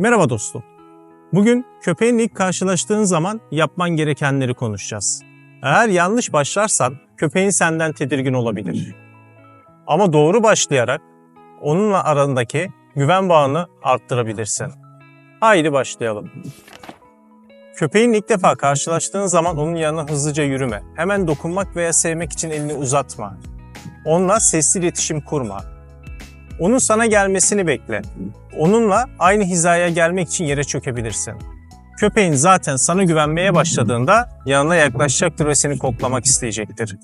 Merhaba dostum. Bugün köpeğinle ilk karşılaştığın zaman yapman gerekenleri konuşacağız. Eğer yanlış başlarsan köpeğin senden tedirgin olabilir. Ama doğru başlayarak onunla arandaki güven bağını arttırabilirsin. Haydi başlayalım. Köpeğinle ilk defa karşılaştığın zaman onun yanına hızlıca yürüme. Hemen dokunmak veya sevmek için elini uzatma. Onunla sesli iletişim kurma. Onun sana gelmesini bekle. Onunla aynı hizaya gelmek için yere çökebilirsin. Köpeğin zaten sana güvenmeye başladığında yanına yaklaşacaktır ve seni koklamak isteyecektir.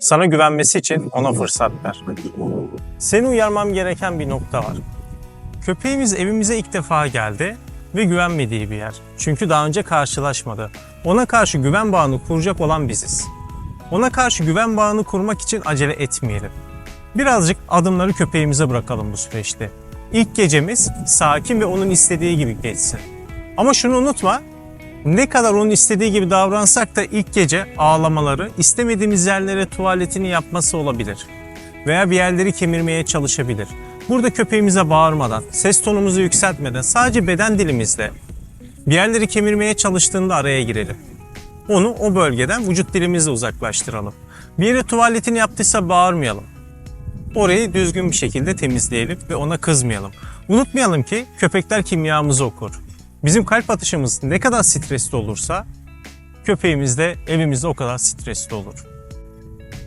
Sana güvenmesi için ona fırsat ver. Seni uyarmam gereken bir nokta var. Köpeğimiz evimize ilk defa geldi ve güvenmediği bir yer. Çünkü daha önce karşılaşmadı. Ona karşı güven bağını kuracak olan biziz. Ona karşı güven bağını kurmak için acele etmeyelim. Birazcık adımları köpeğimize bırakalım bu süreçte. İlk gecemiz sakin ve onun istediği gibi geçsin. Ama şunu unutma, ne kadar onun istediği gibi davransak da ilk gece ağlamaları, istemediğimiz yerlere tuvaletini yapması olabilir. Veya bir yerleri kemirmeye çalışabilir. Burada köpeğimize bağırmadan, ses tonumuzu yükseltmeden sadece beden dilimizle bir yerleri kemirmeye çalıştığında araya girelim. Onu o bölgeden vücut dilimizle uzaklaştıralım. Bir yere tuvaletini yaptıysa bağırmayalım. Orayı düzgün bir şekilde temizleyelim ve ona kızmayalım. Unutmayalım ki köpekler kimyamızı okur. Bizim kalp atışımız ne kadar stresli olursa köpeğimiz de evimizde o kadar stresli olur.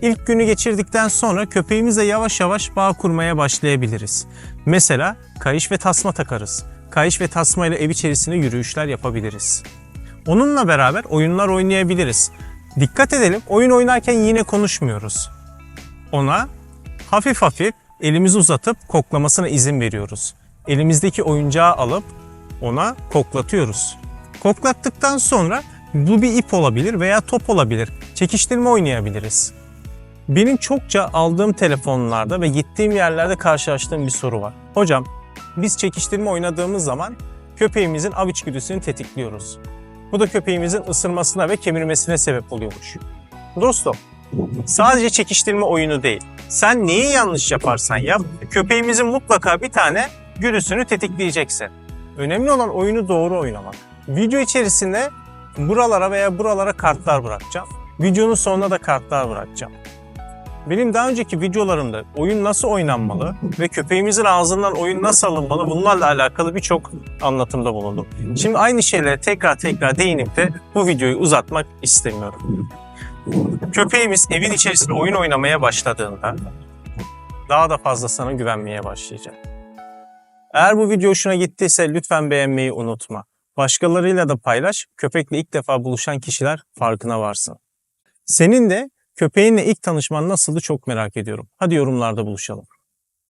İlk günü geçirdikten sonra köpeğimizle yavaş yavaş bağ kurmaya başlayabiliriz. Mesela kayış ve tasma takarız. Kayış ve tasma ile ev içerisinde yürüyüşler yapabiliriz. Onunla beraber oyunlar oynayabiliriz. Dikkat edelim oyun oynarken yine konuşmuyoruz. Ona hafif hafif elimizi uzatıp koklamasına izin veriyoruz. Elimizdeki oyuncağı alıp ona koklatıyoruz. Koklattıktan sonra bu bir ip olabilir veya top olabilir. Çekiştirme oynayabiliriz. Benim çokça aldığım telefonlarda ve gittiğim yerlerde karşılaştığım bir soru var. Hocam biz çekiştirme oynadığımız zaman köpeğimizin av içgüdüsünü tetikliyoruz. Bu da köpeğimizin ısırmasına ve kemirmesine sebep oluyormuş. Dostum, sadece çekiştirme oyunu değil. Sen neyi yanlış yaparsan yap, köpeğimizin mutlaka bir tane güdüsünü tetikleyeceksin. Önemli olan oyunu doğru oynamak. Video içerisinde buralara veya buralara kartlar bırakacağım. Videonun sonuna da kartlar bırakacağım. Benim daha önceki videolarımda oyun nasıl oynanmalı ve köpeğimizin ağzından oyun nasıl alınmalı bunlarla alakalı birçok anlatımda bulundum. Şimdi aynı şeylere tekrar tekrar değinip de bu videoyu uzatmak istemiyorum. Köpeğimiz evin içerisinde oyun oynamaya başladığında daha da fazla sana güvenmeye başlayacak. Eğer bu video hoşuna gittiyse lütfen beğenmeyi unutma. Başkalarıyla da paylaş, köpekle ilk defa buluşan kişiler farkına varsın. Senin de köpeğinle ilk tanışman nasıldı çok merak ediyorum. Hadi yorumlarda buluşalım.